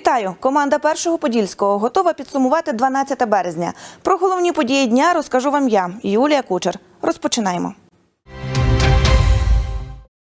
Вітаю! Команда першого подільського готова підсумувати 12 березня. Про головні події дня розкажу вам я, Юлія Кучер. Розпочинаємо.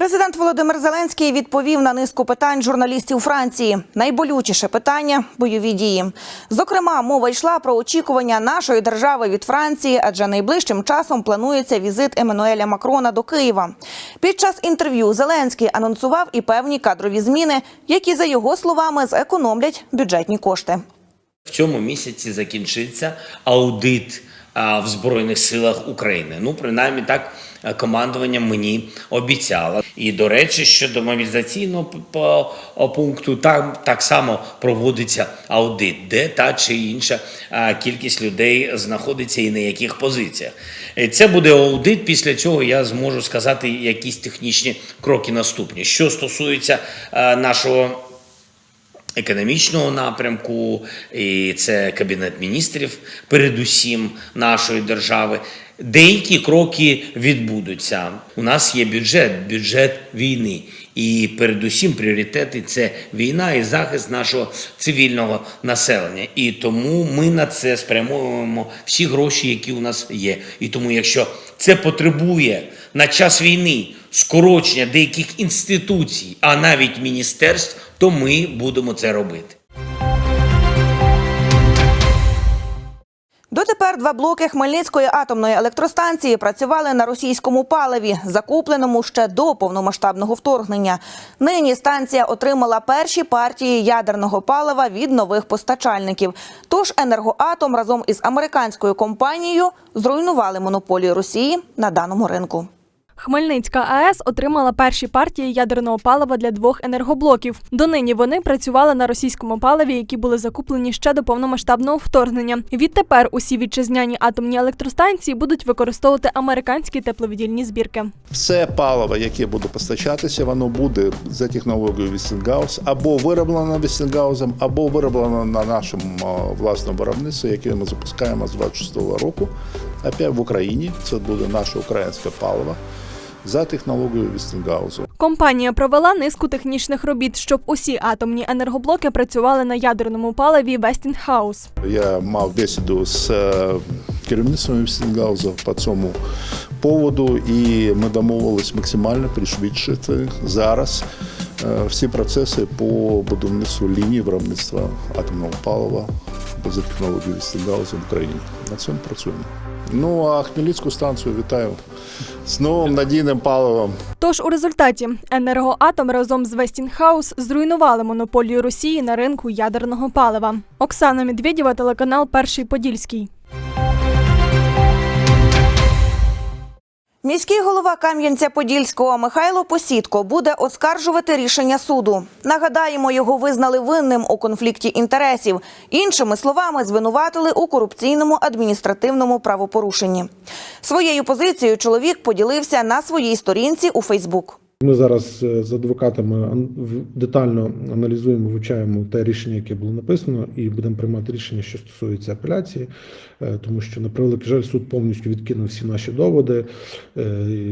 Президент Володимир Зеленський відповів на низку питань журналістів Франції. Найболючіше питання бойові дії. Зокрема, мова йшла про очікування нашої держави від Франції, адже найближчим часом планується візит Еммануеля Макрона до Києва. Під час інтерв'ю Зеленський анонсував і певні кадрові зміни, які за його словами зекономлять бюджетні кошти. В цьому місяці закінчиться аудит в Збройних силах України. Ну, принаймні так командування мені обіцяло. І до речі, щодо мобілізаційного пункту, там так само проводиться аудит, де та чи інша кількість людей знаходиться і на яких позиціях. Е, Це буде аудит. Після цього я зможу сказати якісь технічні кроки наступні. Що стосується е, нашого економічного напрямку, і це Кабінет міністрів, передусім нашої держави. Деякі кроки відбудуться. У нас є бюджет, бюджет війни. І передусім пріоритети це війна і захист нашого цивільного населення. І тому ми на це спрямовуємо всі гроші, які у нас є. І тому, якщо це потребує на час війни скорочення деяких інституцій, а навіть міністерств, то ми будемо це робити. Дотепер два блоки Хмельницької атомної електростанції працювали на російському паливі, закупленому ще до повномасштабного вторгнення. Нині станція отримала перші партії ядерного палива від нових постачальників. Тож енергоатом разом із американською компанією зруйнували монополію Росії на даному ринку. Хмельницька АЕС отримала перші партії ядерного палива для двох енергоблоків. Донині вони працювали на російському паливі, які були закуплені ще до повномасштабного вторгнення. Відтепер усі вітчизняні атомні електростанції будуть використовувати американські тепловідільні збірки. Все паливо, яке буде постачатися, воно буде за технологією Westinghouse або вироблено Westinghouse, або вироблено на нашому власному виробництві, яке ми запускаємо з 26-го року. Опять в Україні це буде наше українське паливо за технологією Westinghouse. Компанія провела низку технічних робіт, щоб усі атомні енергоблоки працювали на ядерному паливі Westinghouse. Я мав бесіду з е, керівництвом Westinghouse по цьому поводу, і ми домовились максимально пришвидшити зараз е, всі процеси по будівництву лінії виробництва атомного палива за технологією Westinghouse в Україні. Над цим працюємо. Ну а Хмельницьку станцію вітаю з новим надійним паливом. Тож у результаті енергоатом разом з Вестінхаус зруйнували монополію Росії на ринку ядерного палива. Оксана Медведєва, телеканал Перший Подільський. Міський голова Кам'янця-Подільського Михайло Посідко буде оскаржувати рішення суду. Нагадаємо, його визнали винним у конфлікті інтересів. Іншими словами, звинуватили у корупційному адміністративному правопорушенні. Своєю позицією чоловік поділився на своїй сторінці у Фейсбук. Ми зараз е, з адвокатами детально аналізуємо, вивчаємо те рішення, яке було написано, і будемо приймати рішення, що стосується апеляції, е, тому що на превеликий жаль, суд повністю відкинув всі наші доводи, е,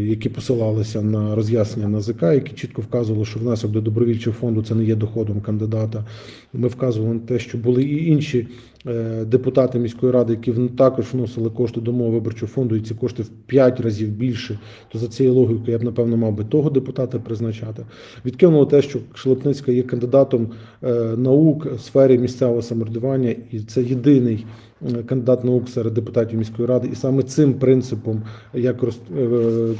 які посилалися на роз'яснення НАЗК, які чітко вказували, що внесок до добровільчого фонду це не є доходом кандидата. Ми вказували на те, що були і інші депутати міської ради, які також вносили кошти до мого виборчого фонду, і ці кошти в 5 разів більше. То за цією логікою я б напевно мав би того депутата призначати. Відкинуло те, що Шелепницька є кандидатом е, наук в сфері місцевого самоврядування, і це єдиний е, кандидат наук серед депутатів міської ради. І саме цим принципом я е,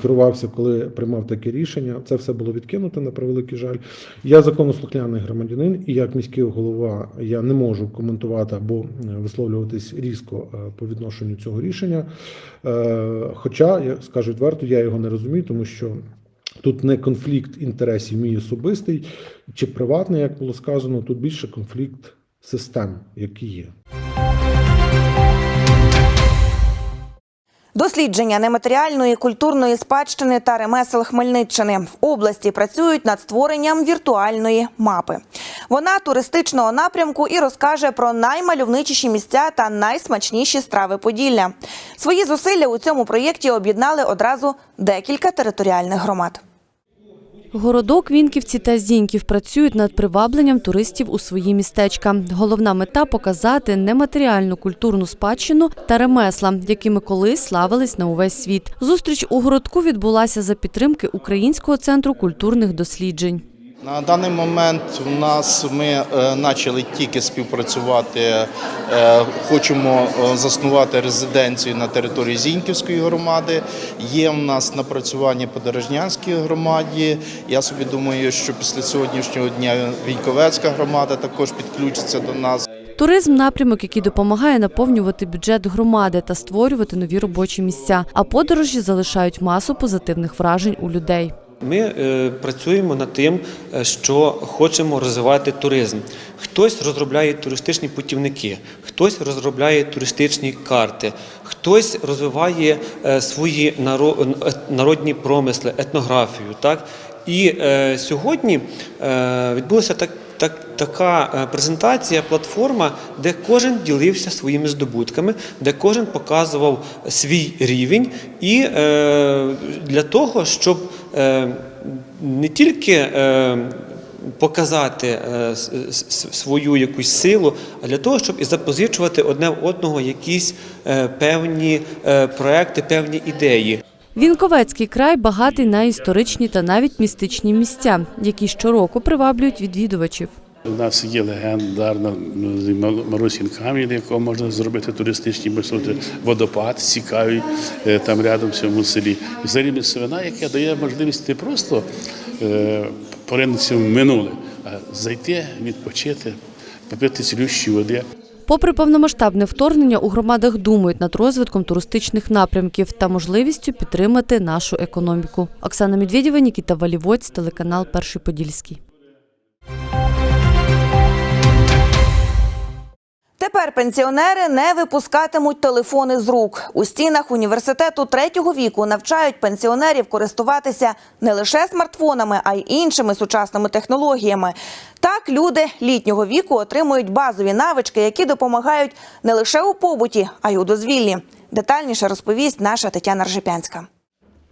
керувався, коли приймав таке рішення. Це все було відкинуто на превеликий жаль. Я законослухняний громадянин, і як міський голова я не можу коментувати або е, висловлюватись різко е, по відношенню цього рішення. Хоча я скажу відверто, я його не розумію, тому що. Тут не конфлікт інтересів мій особистий чи приватний, як було сказано, тут більше конфлікт систем, які є. Дослідження нематеріальної культурної спадщини та ремесел Хмельниччини в області працюють над створенням віртуальної мапи. Вона туристичного напрямку і розкаже про наймальовничіші місця та найсмачніші страви Поділля. Свої зусилля у цьому проєкті об'єднали одразу декілька територіальних громад. Городок, Вінківці та Зіньків працюють над привабленням туристів у свої містечка. Головна мета показати нематеріальну культурну спадщину та ремесла, якими колись славились на увесь світ. Зустріч у городку відбулася за підтримки Українського центру культурних досліджень. На даний момент у нас ми е, почали тільки співпрацювати. е, хочемо е, заснувати резиденцію на території Зіньківської громади. Є в нас напрацювання по Дорожнянській громаді. Я собі думаю, що після сьогоднішнього дня Віньковецька громада також підключиться до нас. Туризм напрямок, який допомагає наповнювати бюджет громади та створювати нові робочі місця. А подорожі залишають масу позитивних вражень у людей. Ми е, працюємо над тим, е, що хочемо розвивати туризм. Хтось розробляє туристичні путівники, хтось розробляє туристичні карти, хтось розвиває е, свої наро- народні промисли, етнографію. Так? І е, сьогодні е, відбулася так, так, така презентація, платформа, де кожен ділився своїми здобутками, де кожен показував свій рівень, і е, для того, щоб не тільки е, показати е, свою якусь силу, а для того, щоб і запозичувати одне в одного якісь е, певні е, проекти, певні ідеї. Вінковецький край багатий на історичні та навіть містичні місця, які щороку приваблюють відвідувачів. У нас є легендарна ну, Марусін камінь, якого можна зробити туристичні маршрути, водопад цікавий е, там рядом в цьому селі. Взагалі місцевина, яка дає можливість не просто е, поринутися в минуле, а зайти, відпочити, попити цілющі води. Попри повномасштабне вторгнення, у громадах думають над розвитком туристичних напрямків та можливістю підтримати нашу економіку. Оксана Медведєва, Нікіта Валівоць, телеканал Перший Подільський. Тепер пенсіонери не випускатимуть телефони з рук. У стінах університету третього віку навчають пенсіонерів користуватися не лише смартфонами, а й іншими сучасними технологіями. Так люди літнього віку отримують базові навички, які допомагають не лише у побуті, а й у дозвіллі. Детальніше розповість наша Тетяна Ржепянська.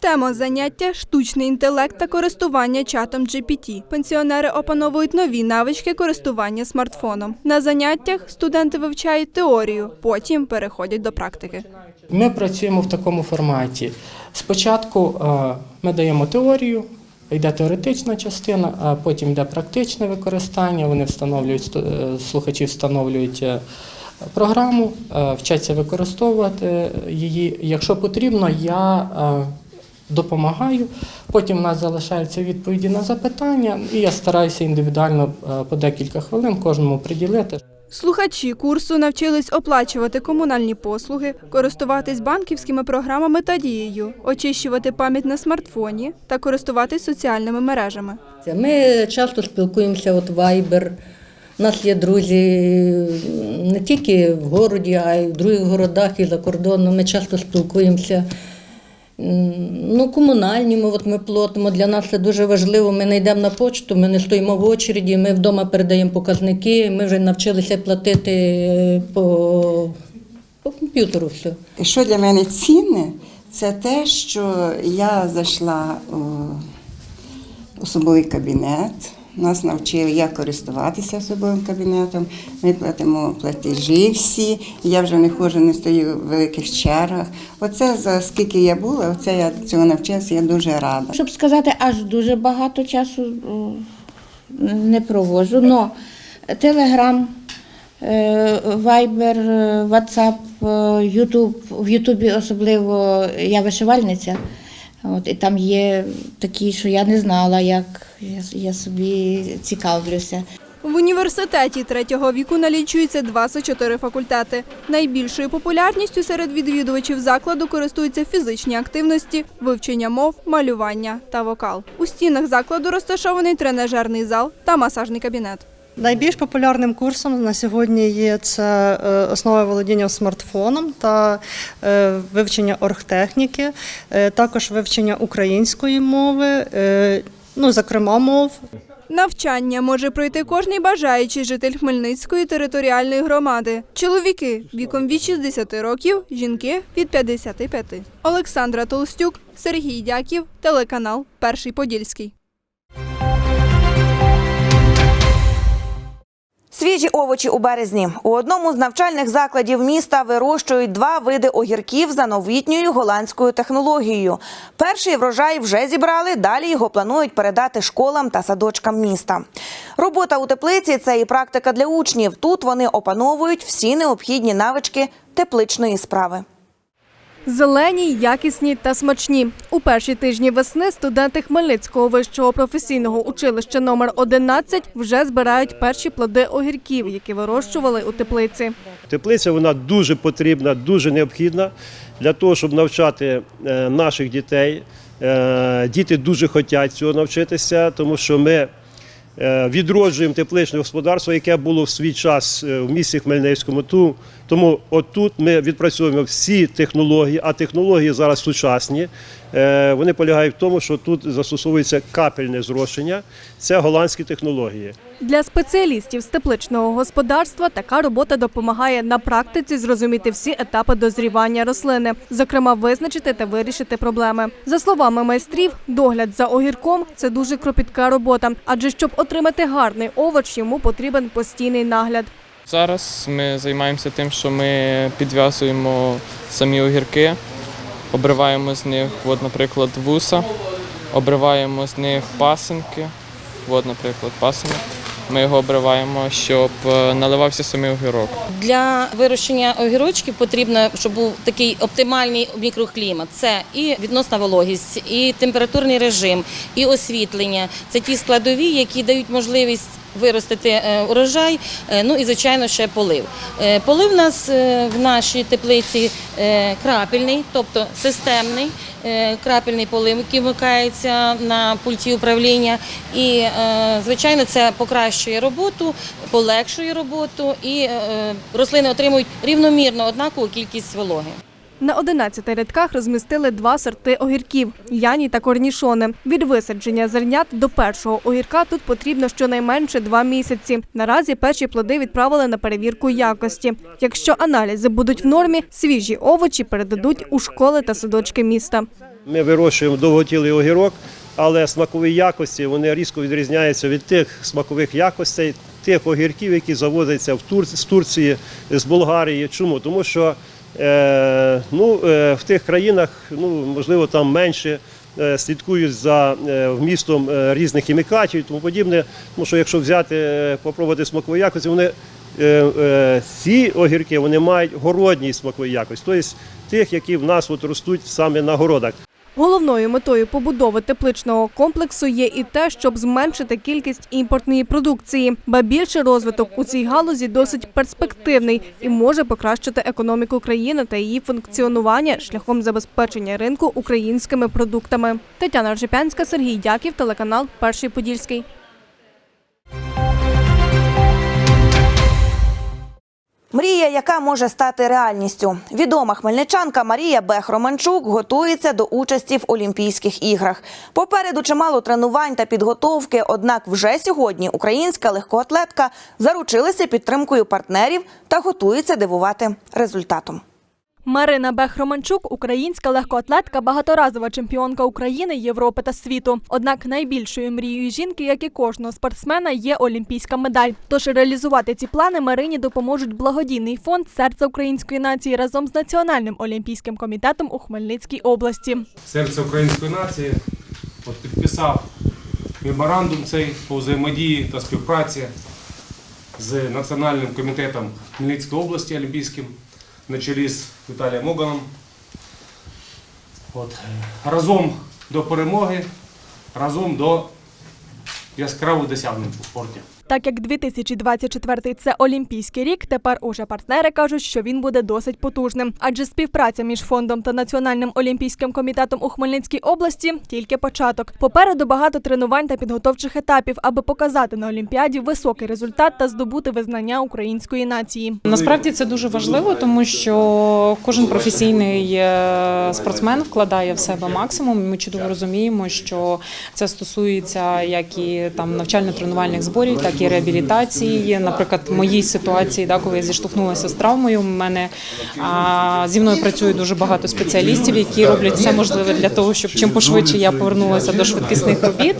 Тема заняття штучний інтелект та користування чатом GPT. Пенсіонери опановують нові навички користування смартфоном. На заняттях студенти вивчають теорію, потім переходять до практики. Ми працюємо в такому форматі. Спочатку е, ми даємо теорію, йде теоретична частина, а потім йде практичне використання. Вони встановлюють е, слухачі встановлюють е, програму, вчаться використовувати її. Якщо потрібно, я допомагаю. Потім у нас залишаються відповіді на запитання, і я стараюся індивідуально е, по декілька хвилин кожному приділити. Слухачі курсу навчились оплачувати комунальні послуги, користуватись банківськими програмами та дією, очищувати пам'ять на смартфоні та користуватись соціальними мережами. Ми часто спілкуємося от Viber. У нас є друзі не тільки в городі, а й в других городах і за кордоном. Ми часто спілкуємося. Ну, комунальні ми, от ми платимо. Для нас це дуже важливо. Ми не йдемо на почту, ми не стоїмо в очереді, ми вдома передаємо показники. Ми вже навчилися платити е, по, по комп'ютеру все. Що для мене цінне, це те, що я зайшла у особовий кабінет. Нас навчили, як користуватися особовим кабінетом. Ми платимо платежі всі. Я вже не ходжу, не стою в великих чергах. Оце за скільки я була, оце я цього навчилася, я дуже рада. Щоб сказати, аж дуже багато часу не проводжу. Но Телеграм, Вайбер, Ватсап, Ютуб. В Ютубі особливо я вишивальниця. От, і там є такі, що я не знала, як я, я собі цікавлюся. В університеті третього віку налічується 24 факультети. Найбільшою популярністю серед відвідувачів закладу користуються фізичні активності, вивчення мов, малювання та вокал. У стінах закладу розташований тренажерний зал та масажний кабінет. Найбільш популярним курсом на сьогодні є це е, основи володіння смартфоном та е, вивчення оргтехніки, е, також вивчення української мови, ну, зокрема мов. Навчання може пройти кожний бажаючий житель Хмельницької територіальної громади. Чоловіки віком від 60 років, жінки від 55. Олександра Толстюк, Сергій Дяків, телеканал Перший Подільський. Свіжі овочі у березні. У одному з навчальних закладів міста вирощують два види огірків за новітньою голландською технологією. Перший врожай вже зібрали, далі його планують передати школам та садочкам міста. Робота у теплиці це і практика для учнів. Тут вони опановують всі необхідні навички тепличної справи. Зелені, якісні та смачні. У перші тижні весни студенти Хмельницького вищого професійного училища номер 11 вже збирають перші плоди огірків, які вирощували у теплиці. Теплиця вона дуже потрібна, дуже необхідна для того, щоб навчати е, наших дітей. Е, Діти дуже хочуть цього навчитися, тому що ми відроджуємо тепличне господарство, яке було в свій час е, в місті Хмельницькому. Тому отут ми відпрацьовуємо всі технології, а технології зараз сучасні. Е, Вони полягають в тому, що тут застосовується капельне зрошення. Це голландські технології. Для спеціалістів з тепличного господарства така робота допомагає на практиці зрозуміти всі етапи дозрівання рослини, зокрема визначити та вирішити проблеми. За словами майстрів, догляд за огірком це дуже кропітка робота, адже щоб отримати гарний овоч, йому потрібен постійний нагляд. Зараз ми займаємося тим, що ми підв'язуємо самі огірки, обриваємо з них, от, наприклад, вуса, обриваємо з них пасинки. От, наприклад, пасинок. Ми його обриваємо, щоб е, наливався самий огірок. Для вирощення огірочків потрібно, щоб був такий оптимальний мікроклімат. Це і відносна вологість, і температурний режим, і освітлення. Це ті складові, які дають можливість виростити е, урожай. е, Ну і звичайно ще полив. Е, Полив у нас в нашій теплиці крапельний, тобто системний. Крапельний полив, який вмикається на пульті управління, і звичайно це покращує роботу, полегшує роботу, і рослини отримують рівномірно однакову кількість вологи. На 11 рядках розмістили два сорти огірків – яні та корнішони. Від висадження зернят до першого огірка тут потрібно щонайменше два місяці. Наразі перші плоди відправили на перевірку якості. Якщо аналізи будуть в нормі, свіжі овочі передадуть у школи та садочки міста. Ми вирощуємо довготілий огірок, але смакові якості вони різко відрізняються від тих смакових якостей, тих огірків, які завозяться в Тур... з Турції, з Болгарії. Чому? Тому що ну, е, в тих країнах, ну, можливо, там менше е, слідкують за е, вмістом е, різних хімікатів і тому подібне. Тому що якщо взяти, е, попробувати смакові якості, вони е, е, ці огірки вони мають городні смакові якості, тобто тих, які в нас от ростуть саме на городах. Головною метою побудови тепличного комплексу є і те, щоб зменшити кількість імпортної продукції. Ба більше розвиток у цій галузі досить перспективний і може покращити економіку країни та її функціонування шляхом забезпечення ринку українськими продуктами. Тетяна Ржепянська, Сергій Дяків, телеканал Перший Подільський. Мрія, яка може стати реальністю. Відома хмельничанка Марія Бех-Романчук готується до участі в Олімпійських іграх. Попереду чимало тренувань та підготовки. Однак вже сьогодні українська легкоатлетка заручилася підтримкою партнерів та готується дивувати результатом. Марина Бех-Романчук – українська легкоатлетка, багаторазова чемпіонка України, Європи та світу. Однак найбільшою мрією жінки, як і кожного спортсмена, є олімпійська медаль. Тож реалізувати ці плани Марині допоможуть благодійний фонд Серце української нації разом з Національним олімпійським комітетом у Хмельницькій області. серце української нації от підписав меморандум цей по взаємодії та співпраці з Національним комітетом Хмельницької області Олімпійським на чолі з Віталієм Оганом. От. Разом до перемоги, разом до яскравих досягнень у спорті. Так як 2024 – це олімпійський рік, тепер уже партнери кажуть, що він буде досить потужним. Адже співпраця між фондом та Національним олімпійським комітетом у Хмельницькій області тільки початок. Попереду багато тренувань та підготовчих етапів, аби показати на олімпіаді високий результат та здобути визнання української нації. Насправді це дуже важливо, тому що кожен професійний е, спортсмен вкладає в себе максимум. Ми чудово розуміємо, що це стосується як і там навчально-тренувальних зборів, так всякі реабілітації. Наприклад, в моїй ситуації, да, коли я зіштовхнулася з травмою, у мене а, зі мною працює дуже багато спеціалістів, які роблять все можливе для того, щоб чим пошвидше я повернулася до швидкісних робіт.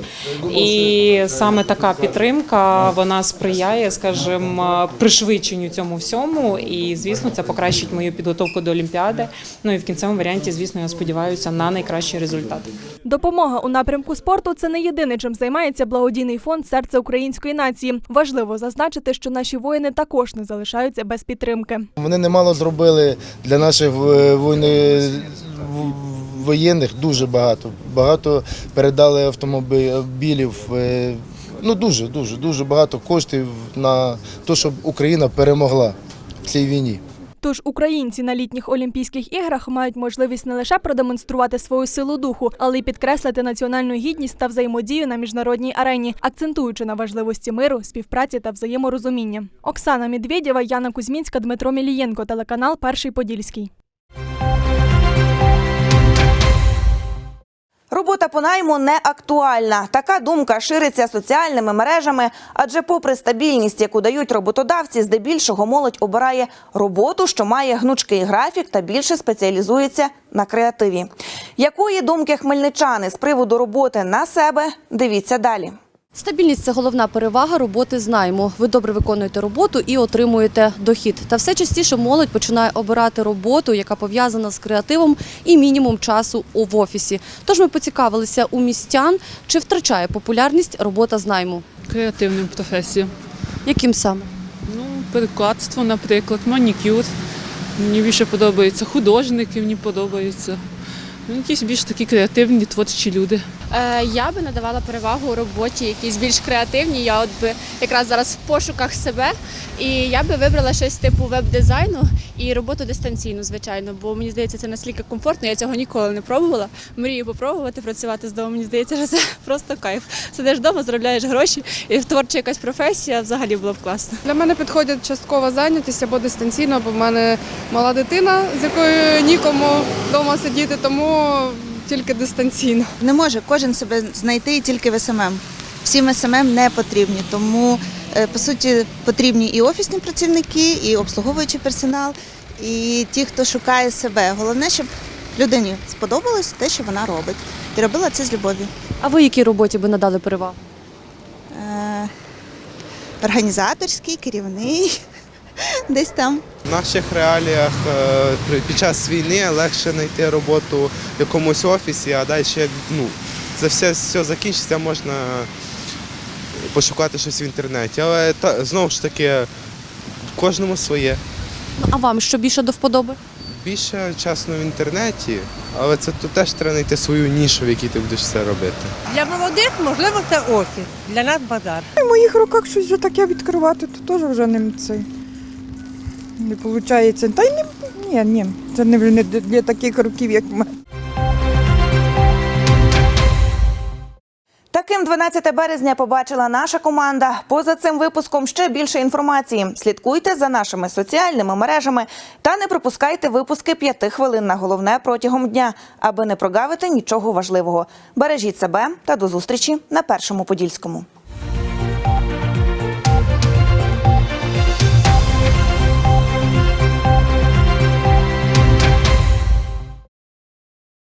І саме така підтримка вона сприяє, скажімо, пришвидшенню цьому всьому. І звісно, це покращить мою підготовку до Олімпіади. Ну і в кінцевому варіанті, звісно, я сподіваюся на найкращий результат. Допомога у напрямку спорту це не єдине, чим займається благодійний фонд серце української нації. Важливо зазначити, що наші воїни також не залишаються без підтримки. Вони немало зробили для наших е, воїни воєнних дуже багато. Багато передали автомобілів. е, Ну дуже, дуже, дуже багато коштів на те, щоб Україна перемогла в цій війні. Тож українці на літніх Олімпійських іграх мають можливість не лише продемонструвати свою силу духу, але й підкреслити національну гідність та взаємодію на міжнародній арені, акцентуючи на важливості миру, співпраці та взаєморозуміння. Оксана Медведєва, Яна Кузьмінська, Дмитро Мілієнко, телеканал Перший Подільський. Робота по найму не актуальна. Така думка шириться соціальними мережами, адже, попри стабільність, яку дають роботодавці, здебільшого молодь обирає роботу, що має гнучкий графік та більше спеціалізується на креативі. Якої думки хмельничани з приводу роботи на себе? Дивіться далі. Стабільність це головна перевага роботи з найму. Ви добре виконуєте роботу і отримуєте дохід. Та все частіше молодь починає обирати роботу, яка пов'язана з креативом і мінімум часу в офісі. Тож ми поцікавилися у містян, чи втрачає популярність робота з найму. Креативним професіям. Яким саме? Ну, перекладство, наприклад, манікюр. Мені більше подобається художники, мені подобаються. Ну, якісь більш такі креативні, творчі люди. Е, Я би надавала перевагу роботі, якісь більш креативні. Я от би якраз зараз в пошуках себе, і я би вибрала щось типу веб-дизайну і роботу дистанційну, звичайно, бо мені здається, це настільки комфортно. Я цього ніколи не пробувала. Мрію попробувати працювати з дому. Мені здається, що це просто кайф. Сидиш вдома, заробляєш гроші, і творча якась професія взагалі було б класно. Для мене підходить часткова зайнятість або дистанційно, бо в мене мала дитина, з якою нікому вдома сидіти, тому тільки дистанційно. Не може кожен себе знайти тільки в СММ. Всім СММ не потрібні, тому е, по суті потрібні і офісні працівники, і обслуговуючий персонал, і ті, хто шукає себе. Головне, щоб людині сподобалось те, що вона робить, і робила це з любов'ю. А ви якій роботі би надали перевагу? Е, Організаторський, керівний, десь там. В наших реаліях е, під час війни легше знайти роботу в якомусь офісі, а далі ну, це все, все закінчиться, можна пошукати щось в інтернеті. Але та, знову ж таки, кожному своє. Ну, а вам що більше до вподоби? Більше часу в інтернеті, але це тут теж треба знайти свою нішу, в якій ти будеш це робити. Для молодих, можливо, це офіс. Для нас базар. В моїх руках щось вже таке відкривати, то теж вже не це. Не виходить. Та й не ні, ні, це не, не для таких років, як мене. Таким 12 березня побачила наша команда. Поза цим випуском ще більше інформації. Слідкуйте за нашими соціальними мережами та не пропускайте випуски п'яти хвилин на головне протягом дня, аби не прогавити нічого важливого. Бережіть себе та до зустрічі на першому подільському.